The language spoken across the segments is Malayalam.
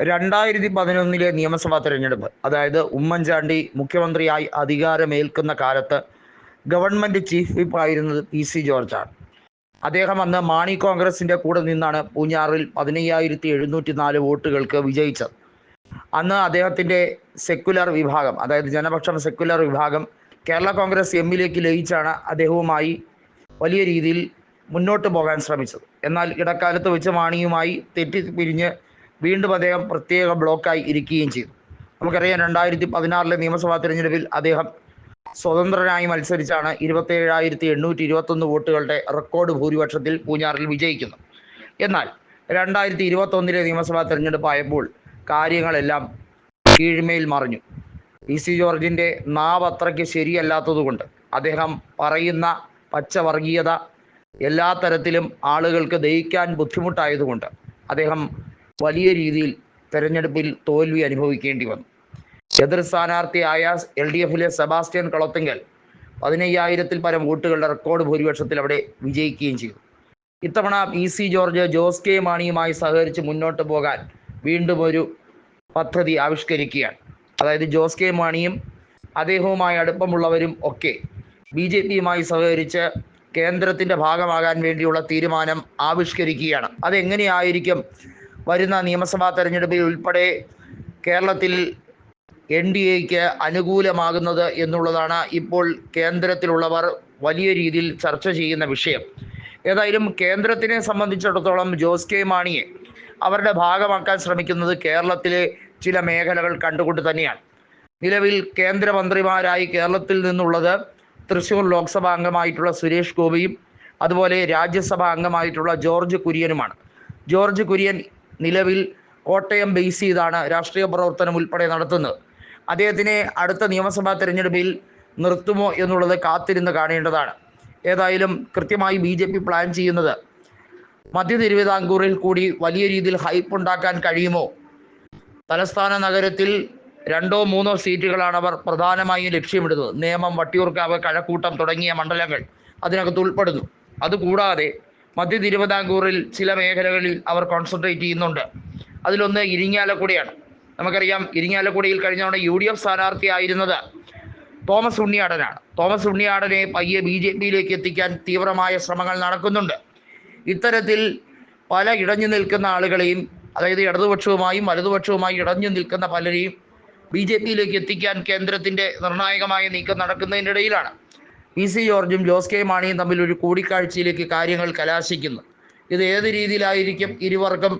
രണ്ടായിരത്തി പതിനൊന്നിലെ നിയമസഭാ തെരഞ്ഞെടുപ്പ് അതായത് ഉമ്മൻചാണ്ടി മുഖ്യമന്ത്രിയായി അധികാരമേൽക്കുന്ന കാലത്ത് ഗവൺമെന്റ് ചീഫ് വിപ്പ് ആയിരുന്നത് പി സി ജോർജാണ്. അദ്ദേഹം അന്ന് മാണി കോൺഗ്രസിന്റെ കൂടെ നിന്നാണ് പൂഞ്ഞാറിൽ പതിനയ്യായിരത്തി എഴുന്നൂറ്റി നാല് വോട്ടുകൾക്ക് വിജയിച്ചത്. അന്ന് അദ്ദേഹത്തിന്റെ സെക്കുലർ വിഭാഗം അതായത് ജനപക്ഷം സെക്കുലർ വിഭാഗം കേരള കോൺഗ്രസ് എമ്മിലേക്ക് ലയിച്ചാണ് അദ്ദേഹവുമായി വലിയ രീതിയിൽ മുന്നോട്ട് പോകാൻ ശ്രമിച്ചത്. എന്നാൽ ഇടക്കാലത്ത് വെച്ച് മാണിയുമായി തെറ്റിപ്പിരിഞ്ഞ് വീണ്ടും അദ്ദേഹം പ്രത്യേക ബ്ലോക്കായി ഇരിക്കുകയും ചെയ്തു. നമുക്കറിയാം രണ്ടായിരത്തി പതിനാറിലെ നിയമസഭാ തിരഞ്ഞെടുപ്പിൽ അദ്ദേഹം സ്വതന്ത്രനായി മത്സരിച്ചാണ് ഇരുപത്തേഴായിരത്തി എണ്ണൂറ്റി ഇരുപത്തൊന്ന് വോട്ടുകളുടെ റെക്കോർഡ് ഭൂരിപക്ഷത്തിൽ പൂഞ്ഞാറിൽ വിജയിക്കുന്നത്. എന്നാൽ രണ്ടായിരത്തി ഇരുപത്തൊന്നിലെ നിയമസഭാ തിരഞ്ഞെടുപ്പായപ്പോൾ കാര്യങ്ങളെല്ലാം കീഴ്മേൽ മറിഞ്ഞു. പി സി ജോർജിന്റെ നാവ് അത്രയ്ക്ക് ശരിയല്ലാത്തതുകൊണ്ട് അദ്ദേഹം പറയുന്ന പച്ചവർഗീയത എല്ലാ തരത്തിലും ആളുകൾക്ക് ദഹിക്കാൻ ബുദ്ധിമുട്ടായതുകൊണ്ട് അദ്ദേഹം വലിയ രീതിയിൽ തെരഞ്ഞെടുപ്പിൽ തോൽവി അനുഭവിക്കേണ്ടി വന്നു. എതിർ സ്ഥാനാർത്ഥിയായ എൽ ഡി എഫിലെ സെബാസ്റ്റ്യൻ കളത്തിങ്കൽ പതിനയ്യായിരത്തിൽ പരം വോട്ടുകളുടെ റെക്കോർഡ് ഭൂരിപക്ഷത്തിൽ അവിടെ വിജയിക്കുകയും ചെയ്തു. ഇത്തവണ P C George Jose K മാണിയുമായി സഹകരിച്ച് മുന്നോട്ട് പോകാൻ വീണ്ടും ഒരു പദ്ധതി ആവിഷ്കരിക്കുകയാണ്. അതായത് ജോസ് കെ മാണിയും അദ്ദേഹവുമായി അടുപ്പമുള്ളവരും ഒക്കെ ബി ജെ പിയുമായി സഹകരിച്ച് കേന്ദ്രത്തിന്റെ ഭാഗമാകാൻ വേണ്ടിയുള്ള തീരുമാനം ആവിഷ്കരിക്കുകയാണ്. അതെങ്ങനെയായിരിക്കും വരുന്ന നിയമസഭാ തെരഞ്ഞെടുപ്പിൽ ഉൾപ്പെടെ കേരളത്തിൽ എൻ ഡി എക്ക് അനുകൂലമാകുന്നത് എന്നുള്ളതാണ് ഇപ്പോൾ കേന്ദ്രത്തിലുള്ളവർ വലിയ രീതിയിൽ ചർച്ച ചെയ്യുന്ന വിഷയം. ഏതായാലും കേന്ദ്രത്തിനെ സംബന്ധിച്ചിടത്തോളം ജോസ് കെ മാണിയെ അവരുടെ ഭാഗമാക്കാൻ ശ്രമിക്കുന്നത് കേരളത്തിലെ ചില മേഖലകൾ കണ്ടുകൊണ്ട് തന്നെയാണ്. നിലവിൽ കേന്ദ്രമന്ത്രിമാരായി കേരളത്തിൽ നിന്നുള്ളത് തൃശ്ശൂർ ലോക്സഭാ അംഗമായിട്ടുള്ള സുരേഷ് ഗോപിയും അതുപോലെ രാജ്യസഭാ അംഗമായിട്ടുള്ള ജോർജ് കുര്യനുമാണ്. ജോർജ് കുര്യൻ നിലവിൽ കോട്ടയം ബേസ് ചെയ്താണ് രാഷ്ട്രീയ പ്രവർത്തനം ഉൾപ്പെടെ നടത്തുന്നത്. അദ്ദേഹത്തിനെ അടുത്ത നിയമസഭാ തെരഞ്ഞെടുപ്പിൽ നിർത്തുമോ എന്നുള്ളത് കാത്തിരുന്ന് കാണേണ്ടതാണ്. ഏതായാലും കൃത്യമായി ബി ജെ പി പ്ലാൻ ചെയ്യുന്നത് മധ്യ തിരുവിതാംകൂറിൽ കൂടി വലിയ രീതിയിൽ ഹൈപ്പ് ഉണ്ടാക്കാൻ കഴിയുമോ? തലസ്ഥാന നഗരത്തിൽ രണ്ടോ മൂന്നോ സീറ്റുകളാണ് അവർ പ്രധാനമായും ലക്ഷ്യമിടുന്നത്. നേമം വട്ടിയൂർക്കാവ് കഴക്കൂട്ടം തുടങ്ങിയ മണ്ഡലങ്ങൾ അതിനകത്ത് ഉൾപ്പെടുന്നു. അതുകൂടാതെ മധ്യ തിരുവിതാംകൂറിൽ ചില മേഖലകളിൽ അവർ കോൺസെൻട്രേറ്റ് ചെയ്യുന്നുണ്ട്. അതിലൊന്ന് ഇരിങ്ങാലക്കുടയാണ്. നമുക്കറിയാം ഇരിങ്ങാലക്കുടയിൽ കഴിഞ്ഞ തവണ യു ഡി എഫ് സ്ഥാനാർത്ഥിയായിരുന്നത് തോമസ് ഉണ്ണിയാടനാണ്. തോമസ് ഉണ്ണിയാടനെ പയ്യെ ബി ജെ പിയിലേക്ക് എത്തിക്കാൻ തീവ്രമായ ശ്രമങ്ങൾ നടക്കുന്നുണ്ട്. ഇത്തരത്തിൽ പല ഇടഞ്ഞു നിൽക്കുന്ന ആളുകളെയും അതായത് ഇടതുപക്ഷവുമായും വലതുപക്ഷവുമായി ഇടഞ്ഞു നിൽക്കുന്ന പലരെയും ബി ജെ പിയിലേക്ക് എത്തിക്കാൻ കേന്ദ്രത്തിന്റെ നിർണായകമായ നീക്കം നടക്കുന്നതിനിടയിലാണ്. പി സി ജോർജും ജോസ് കെ മാണിയും തമ്മിൽ ഒരു കൂടിക്കാഴ്ചയിലേക്ക് കാര്യങ്ങൾ കലാശിക്കുന്നു. ഇത് ഏത് രീതിയിലായിരിക്കും ഇരുവർക്കും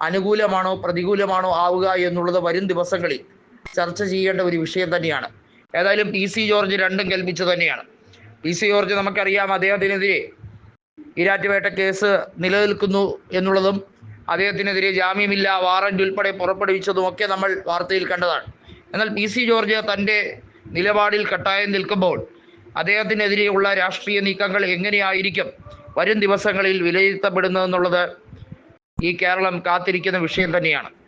അനുകൂലമാണോ പ്രതികൂലമാണോ ആവുക എന്നുള്ളത് വരും ദിവസങ്ങളിൽ ചർച്ച ചെയ്യേണ്ട ഒരു വിഷയം തന്നെയാണ്. ഏതായാലും പി സി ജോർജ് രണ്ടും കൽപ്പിച്ചു തന്നെയാണ്. പി സി ജോർജ് നമുക്കറിയാം അദ്ദേഹത്തിനെതിരെ ഈരാറ്റുപേട്ട കേസ് നിലനിൽക്കുന്നു എന്നുള്ളതും അദ്ദേഹത്തിനെതിരെ ജാമ്യമില്ല വാറന്റ് ഉൾപ്പെടെ പുറപ്പെടുവിച്ചതും ഒക്കെ നമ്മൾ വാർത്തയിൽ കണ്ടതാണ്. എന്നാൽ പി സി ജോർജ് തന്റെ നിലപാടിൽ കട്ടായം നിൽക്കുമ്പോൾ അദ്ദേഹത്തിനെതിരെയുള്ള രാഷ്ട്രീയ നീക്കങ്ങൾ എങ്ങനെയായിരിക്കും വരും ദിവസങ്ങളിൽ വിലയിരുത്തപ്പെടുന്നതെന്നുള്ളത് ഈ കേരളം കാത്തിരിക്കുന്ന വിഷയം തന്നെയാണ്.